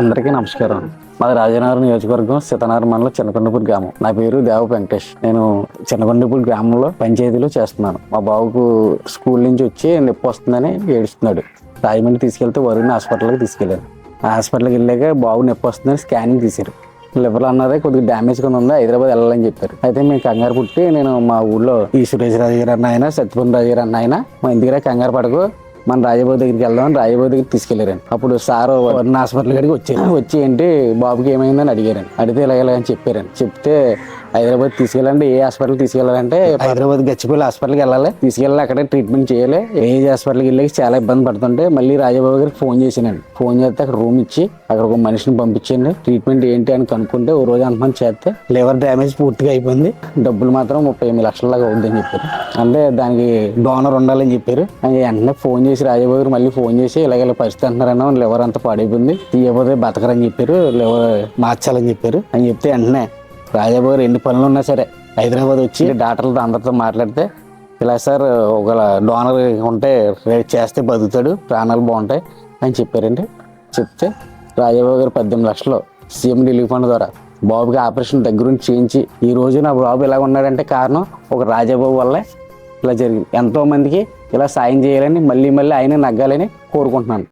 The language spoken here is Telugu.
అందరికీ నమస్కారం. మాది రాజనగరం నియోజకవర్గం సీతనగరం మండలం చిన్నకొండపూడి గ్రామం. నా పేరు దేవ వెంకటేష్. నేను చిన్నకొండపూడి గ్రామంలో పంచాయతీలో చేస్తున్నాను. మా బాబుకు స్కూల్ నుంచి వచ్చి నొప్పి వస్తుందని ఏడుస్తున్నాడు. రాజమండ్రి తీసుకెళ్తే వరుణ్ హాస్పిటల్కి తీసుకెళ్ళాను ఆ హాస్పిటల్కి వెళ్ళాక బాబు నొప్పి వస్తుందని స్కానింగ్ తీశారు. లివర్ అన్నదే కొద్దిగా డ్యామేజ్ కొని ఉంది హైదరాబాద్ వెళ్ళాలని చెప్పారు. అయితే మేము కంగారు పుట్టి నేను మా ఊళ్ళో ఈ సురేష్ రాజు గారు అన్న ఆయన సత్యపూర్ణ రాజు గారు అన్న ఆయన మా ఇంటి దగ్గర కంగారు పడకు మన రాజబాబు దగ్గరికి వెళ్దాం రాజబాబు దగ్గరికి తీసుకెళ్ళారండి. అప్పుడు సార్ వరుణ్ హాస్పిటల్ గడికి వచ్చారు. వచ్చి ఏంటి బాబుకి ఏమైందని అడిగారండి. అడిగితే ఇలా ఇలా అని చెప్పారండి. చెప్తే హైదరాబాద్ తీసుకెళ్ళండి ఏ హాస్పిటల్ తీసుకెళ్ళాలంటే హైదరాబాద్ గచ్చిపల్లి హాస్పిటల్కి వెళ్ళాలి. తీసుకెళ్ళి అక్కడే ట్రీట్మెంట్ చేయాలి. ఏజ్ హాస్పిటల్కి వెళ్ళి చాలా ఇబ్బంది పడుతుంటే మళ్ళీ రాజబాబు గారికి ఫోన్ చేసినాను ఫోన్ చేస్తే అక్కడ రూమ్ ఇచ్చి అక్కడ ఒక మనిషిని పంపించండి. ట్రీట్మెంట్ ఏంటి అని కనుక్కుంటే ఓ రోజు అంతమంది చేస్తే లివర్ డ్యామేజ్ పూర్తిగా అయిపోయింది. డబ్బులు మాత్రం ముప్పై ఎనిమిది లక్షల దాకా అవుతుందని చెప్పారు. అంటే దానికి డోనర్ ఉండాలని చెప్పారు. అని వెంటనే ఫోన్ చేసి రాజబాబు గారు మళ్ళీ ఫోన్ చేసి ఇలాగ ఇలా పరిస్థితి అంటున్నారన్న లివర్ అంతా పాడైపోయింది. తీయకపోతే బతకరని చెప్పారు లివర్ మార్చాలని చెప్పారు. అని చెప్తే వెంటనే రాజాబాబు గారు ఎన్ని పనులు ఉన్నా సరే హైదరాబాద్ వచ్చి డాక్టర్లతో అందరితో మాట్లాడితే ఇలా సార్ ఒక డోనర్ ఉంటే రేట్ చేస్తే బతుకుతాడు ప్రాణాలు బాగుంటాయి అని చెప్పారండి. చెప్తే రాజాబాబు గారు పద్దెనిమిది లక్షలు సీఎం రిలీఫ్ ఫండ్ ద్వారా బాబుకి ఆపరేషన్ దగ్గరుండి చేయించి ఈ రోజు నా బాబు ఇలా ఉన్నాడంటే కారణం ఒక రాజాబాబు వల్లే ఇలా జరిగింది. ఎంతోమందికి ఇలా సాయం చేయాలని మళ్ళీ మళ్ళీ ఆయన నగ్గాలని కోరుకుంటున్నాను.